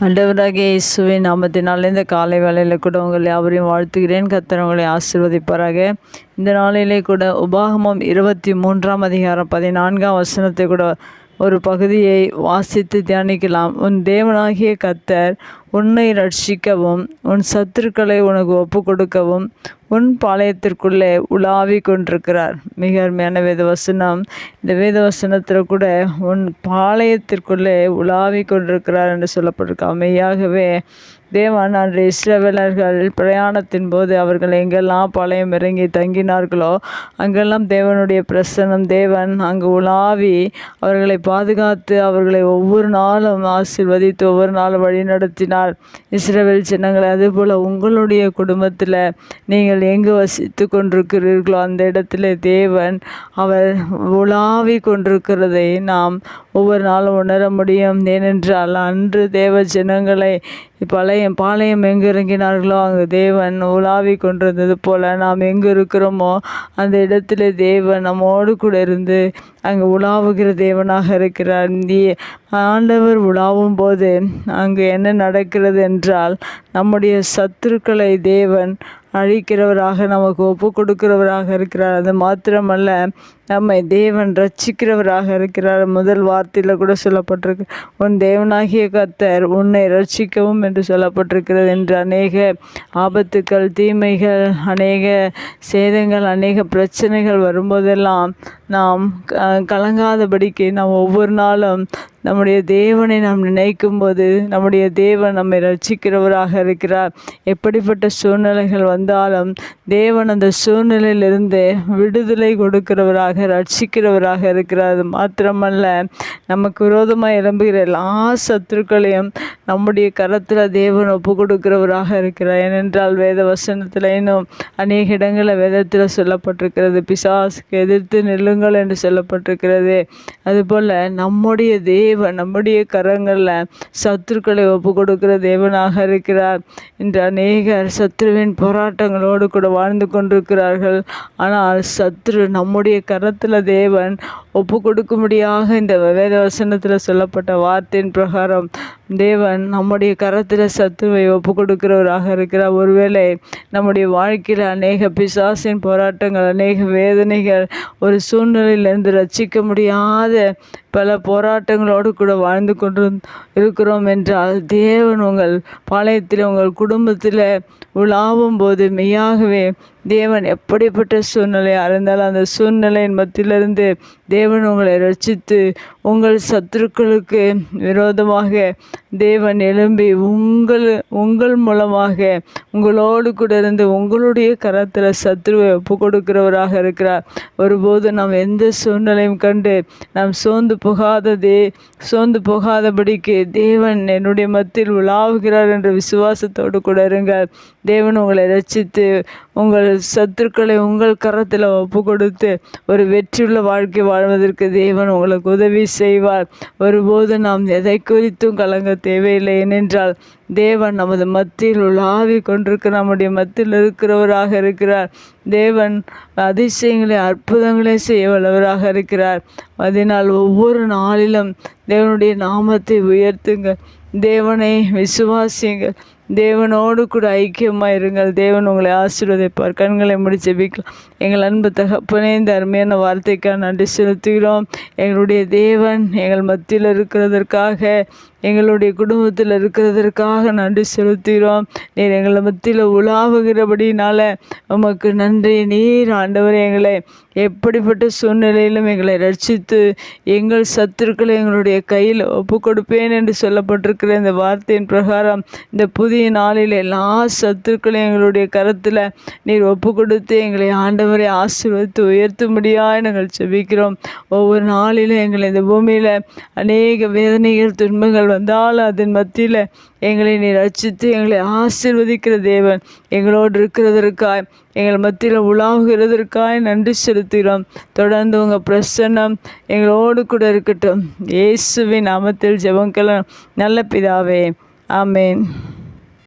ஆண்டவராகிய இயேசுவின் நாமத்தினால் இந்த காலை வேலையில் கூட உங்களை யாவரையும் வாழ்த்துகிறேன். கர்த்தர் உங்களை இந்த நாளிலே கூட உபாகமம் இருபத்தி மூன்றாம் அதிகாரம் பதினான்காம் வசனத்தை கூட ஒரு பகுதியை வாசித்து தியானிக்கலாம். உன் தேவனாகிய கத்தர் உன்னை ரட்சிக்கவும் உன் சத்துருக்களை உனக்கு ஒப்பு கொடுக்கவும் உன் பாளையத்திற்குள்ளே உலாவி கொண்டிருக்கிறார். மிக அருமையான வேத வசனம் இந்த வேத வசனத்தில் கூட உன் பாளையத்திற்குள்ளே உலாவி கொண்டிருக்கிறார் என்று சொல்லப்பட்டிருக்கா. அமையாகவே தேவன் அன்று இஸ்ரவேலர்கள் பிரயாணத்தின் போது அவர்கள் எங்கெல்லாம் பாளையம் இறங்கி தங்கினார்களோ அங்கெல்லாம் தேவனுடைய பிரசனம் தேவன் அங்கு உலாவி அவர்களை பாதுகாத்து அவர்களை ஒவ்வொரு நாளும் ஆசிர்வதித்து ஒவ்வொரு நாளும் வழி நடத்தினார் இஸ்ரவேல் சின்னங்களை அதுபோல் உங்களுடைய குடும்பத்தில் நீங்கள் எங்கு வசித்து கொண்டிருக்கிறீர்களோ அந்த இடத்துல தேவன் அவர் உலாவி கொண்டிருக்கிறதை நாம் ஒவ்வொரு நாளும் உணர முடியும். ஏனென்றால் அன்று தேவ ஜனங்களை பழையம் பாளையம் எங்கு இறங்கினார்களோ அங்கு தேவன் உலாவி கொண்டிருந்தது போல நாம் எங்கு இருக்கிறோமோ அந்த இடத்துல தேவன் நம்மோடு கூட இருந்து அங்கு உலாவுகிற தேவனாக இருக்கிறார். ஆண்டவர் உலாவும் போது அங்கு என்ன நடக்கிறது என்றால் நம்முடைய சத்துருக்களை தேவன் அழிக்கிறவராக நமக்கு ஒப்பு கொடுக்கிறவராக இருக்கிறார். அது மாத்திரமல்ல நம்மை தேவன் ரட்சிக்கிறவராக இருக்கிறார். முதல் வார்த்தையில் கூட சொல்லப்பட்டிருக்கு உன் தேவனாகிய கத்தர் உன்னை ரட்சிக்கவும் என்று சொல்லப்பட்டிருக்கிறது. என்று அநேக ஆபத்துக்கள் தீமைகள் அநேக சேதங்கள் அநேக பிரச்சனைகள் வரும்போதெல்லாம் நாம் கலங்காதபடிக்கு நாம் ஒவ்வொரு நாளும் நம்முடைய தேவனை நாம் நினைக்கும் போது நம்முடைய தேவன் நம்மை ரட்சிக்கிறவராக இருக்கிறார். எப்படிப்பட்ட சூழ்நிலைகள் வந்தாலும் தேவன் அந்த சூழ்நிலையிலிருந்து விடுதலை கொடுக்கிறவராக ரட்சிக்கிறவராக இருக்கிறார். அது மாத்திரமல்ல நமக்கு விரோதமாக எழும்புகிற எல்லா சத்துருக்களையும் நம்முடைய கரத்தில் தேவன் ஒப்பு கொடுக்கிறவராக இருக்கிறார். ஏனென்றால் வேத வசனத்தில் இன்னும் அநேக இடங்களில் வேதத்தில் சொல்லப்பட்டிருக்கிறது. பிசாசுக்கு எதிர்த்து நில்லுங்கள் என்று சொல்லப்பட்டிருக்கிறது. அதுபோல் நம்முடைய தேவ தேவன் நம்முடைய கரங்களில் சத்துருக்களை ஒப்பு கொடுக்கிற தேவனாக இருக்கிறார் இன்று அநேகர் சத்ருவின் போராட்டங்களோடு கூட வாழ்ந்து கொண்டிருக்கிறார்கள். ஆனால் சத்ரு நம்முடைய கரத்தில் தேவன் ஒப்பு கொடுக்கும்படியாக இந்த வேத வசனத்தில் சொல்லப்பட்ட வார்த்தையின் பிரகாரம் தேவன் நம்முடைய கரத்தில் சத்துவை ஒப்பு கொடுக்கிறவராக இருக்கிறார். ஒருவேளை நம்முடைய வாழ்க்கையில் அநேக பிசாசின் போராட்டங்கள் அநேக வேதனைகள் ஒரு சூழ்நிலையிலிருந்து ரசிக்க முடியாத பல போராட்டங்களோடு கூட வாழ்ந்து கொண்டு இருக்கிறோம் என்றால் தேவன் உங்கள் பாளையத்தில் உங்கள் குடும்பத்தில் உலாவும் போது மெய்யாகவே தேவன் எப்படிப்பட்ட சூழ்நிலையாக இருந்தாலும் அந்த சூழ்நிலையின் மத்தியிலிருந்து தேவன் உங்களை ரட்சித்து உங்கள் சத்துருக்களுக்கு விரோதமாக தேவன் எழும்பி உங்கள் உங்கள் மூலமாக உங்களோடு கூட இருந்து உங்களுடைய கரத்தில் சத்ருவை ஒப்பு கொடுக்கிறவராக இருக்கிறார். ஒருபோது நாம் எந்த சூழ்நிலையும் கண்டு நாம் சோர்ந்து போகாததே சோர்ந்து போகாதபடிக்கு தேவன் என்னுடைய மத்தியில் உலாவுகிறார் என்ற விசுவாசத்தோடு கூட இருங்கள். தேவன் உங்களை ரசித்து உங்கள் சத்துருக்களை உங்கள் கரத்தில் ஒப்பு கொடுத்து ஒரு வெற்றியுள்ள வாழ்க்கை வாழ்வதற்கு தேவன் உங்களுக்கு உதவி செய்வார். ஒருபோது நாம் எதை குறித்தும் கலங்க தேவையில்லை. ஏனென்றால் தேவன் நமது மத்தியில் உள்ள ஆவி கொண்டிருக்க நம்முடைய மத்தியில் இருக்கிறவராக இருக்கிறார். தேவன் அதிசயங்களை அற்புதங்களை செய்ய வல்லவராக இருக்கிறார். அதனால் ஒவ்வொரு நாளிலும் தேவனுடைய நாமத்தை உயர்த்துங்கள். தேவனை விசுவாசியுங்கள். தேவனோடு கூட ஐக்கியமாக இருங்கள். தேவன் உங்களை ஆசீர்வதிப்பார். கண்களை முடிச்சு ஜெபிக்கலாம். எங்கள் அன்பு தகப்பனே இந்த அருமையான வார்த்தைக்காக நன்றி செலுத்துகிறோம். எங்களுடைய தேவன் எங்கள் மத்தியில் இருக்கிறதற்காக எங்களுடைய குடும்பத்தில் இருக்கிறதற்காக நன்றி செலுத்துகிறோம். நீர் எங்களை மத்தியில் உலாவுகிறபடினால உமக்கு நன்றி. நீர் ஆண்டவர் எங்களை எப்படிப்பட்ட சூழ்நிலையிலும் எங்களை ரட்சித்து எங்கள் சத்துருக்களை எங்களுடைய கையில் ஒப்பு கொடுப்பேன் என்று சொல்லப்பட்டிருக்கிற இந்த வார்த்தையின் பிரகாரம் இந்த புதிய நாளில் எல்லா சத்துருக்களையும் எங்களுடைய கரத்தில் நீர் ஒப்பு கொடுத்து எங்களை ஆண்டவரை ஆசீர்வதித்து உயர்த்தும்படியாக நாங்கள் செபிக்கிறோம் ஒவ்வொரு நாளிலும் எங்களை இந்த பூமியில் அநேக வேதனைகள் துன்பங்கள் வந்தாலும் அதன் மத்தியில் எங்களை நீர் ரச்சித்து எங்களை ஆசிர்வதிக்கிற தேவன் எங்களோடு இருக்கிறதற்காய் எங்கள் மத்தியில் உலாவுகிறதற்காய் நன்றி செலுத்துகிறோம். தொடர்ந்து உங்கள் பிரசன்னம் எங்களோடு கூட இருக்கட்டும். இயேசுவின் நாமத்தில் ஜெபங்கலாம் நல்ல பிதாவே. ஆமேன்.